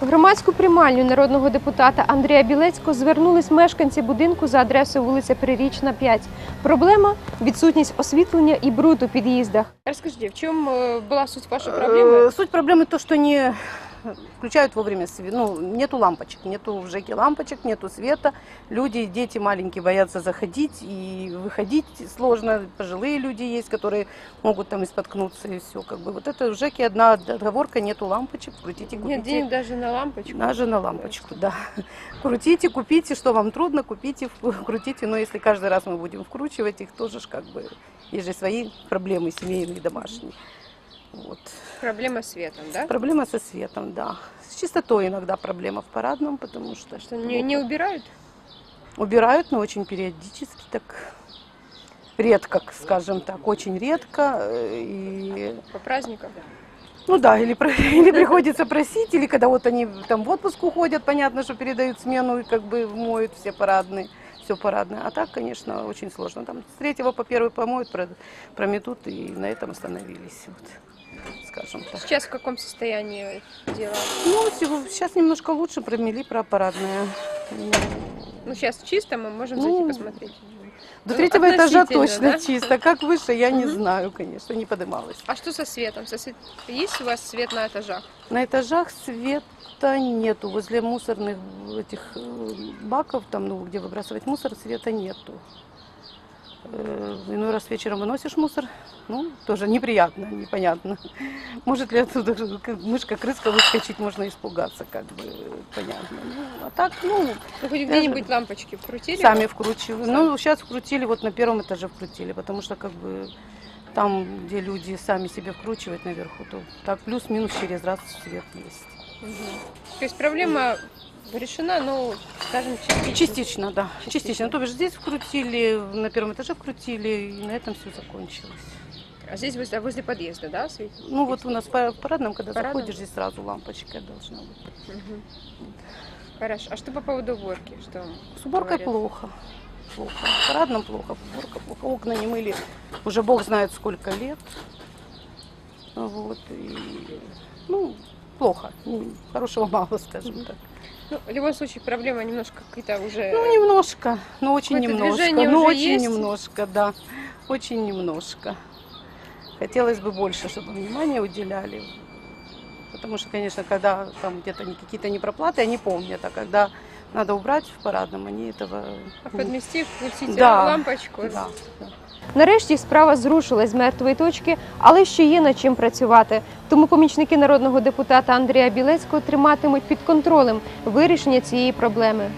В громадську приймальню народного депутата Андрія Білецького звернулись мешканці будинку за адресою вулиця Прирічна, 5. Проблема відсутність освітлення і бруд у під'їздах. Розкажіть, в чому була суть вашої проблеми? Суть проблеми то, що не включают вовремя свет. Ну, нету лампочек, нету в ЖЭКе лампочек, нету света. Люди, дети маленькие боятся заходить и выходить сложно. Пожилые люди есть, которые могут там и споткнуться и все. Как бы вот это в ЖЭКе одна отговорка, нету лампочок, крутите, купите. Нет денег даже на лампочку. Даже на лампочку, да. Крутите, купите, что вам трудно, купите, крутите. Но если каждый раз мы будем вкручивать их, тоже ж как бы есть же свои проблемы семейные, домашние. Вот. Проблема з світом, да? Проблема со светом, да. С чистотой иногда проблема в парадном, потому что, Що не, не убирають? убирают, но очень периодически так редко, скажем так, очень редко. э, И, По праздникам? ну да, или, или приходится просить, или когда вот они там в отпуск уходят, понятно, что передают смену и как бы моют все парадные, все парадное. А так, конечно, очень сложно. Там с третьего по первый помоют, про- прометут и на этом остановились. Вот, скажем так. Сейчас в каком состоянии дела? Ну, сейчас немножко лучше промели про парадное. Ну, сейчас чисто, мы можем Ну, зайти посмотреть. До третьего этажа точно да? чисто. Как выше, я не знаю, конечно, не подымалась. А что со светом? Со свет... Есть у вас свет на этажах? На этажах света нету. Возле мусорных этих э, баков, там, ну, где выбрасывать мусор, света нету. Э, Иной раз вечером выносишь мусор, ну, тоже неприятно, непонятно. Может ли оттуда как мышка, крыска выскочить, можно испугаться, как бы, понятно. Ну, а так, ну, Вы хоть где-нибудь лампочки вкрутили? Сами вкручивали. Ну, сейчас вкрутили, вот на первом этаже вкрутили, потому что как бы там, где люди сами себе вкручивают наверху, то так плюс-минус через раз свет есть. Мгм. То есть проблема решена, ну, скажем, частично. Частично, да. Частично. Частично. То бишь здесь вкрутили, на первом этаже вкрутили, и на этом все закончилось. А здесь возле, возле подъезда, да, свет? Ну вот у нас по парадном, когда Парадном? заходишь, здесь сразу лампочка должна быть. Мгм. Хорошо. А что по поводу уборки? Что С уборкой говорят? плохо. Плохо. В парадном плохо, уборка плохо. Окна не мыли уже бог знает сколько лет. Вот. И, ну, плохо. М, Хорошего мало, скажем так. Ну, в любом случае, проблема немножко какие-то уже... Ну, немножко, но очень Какое-то немножко. Ну, очень есть? немножко, да. Очень немножко. Хотелось бы больше, чтобы внимание уделяли. Потому что, конечно, когда там где-то не- какие-то непроплаты, они помнят, а когда надо убрать в парадном, они этого А подмести, включить Да. лампочку. Да, да. Нарешті справа зрушилась з мертвої точки, але ще є над чим працювати. Тому помічники народного депутата Андрія Білецького триматимуть під контролем вирішення цієї проблеми.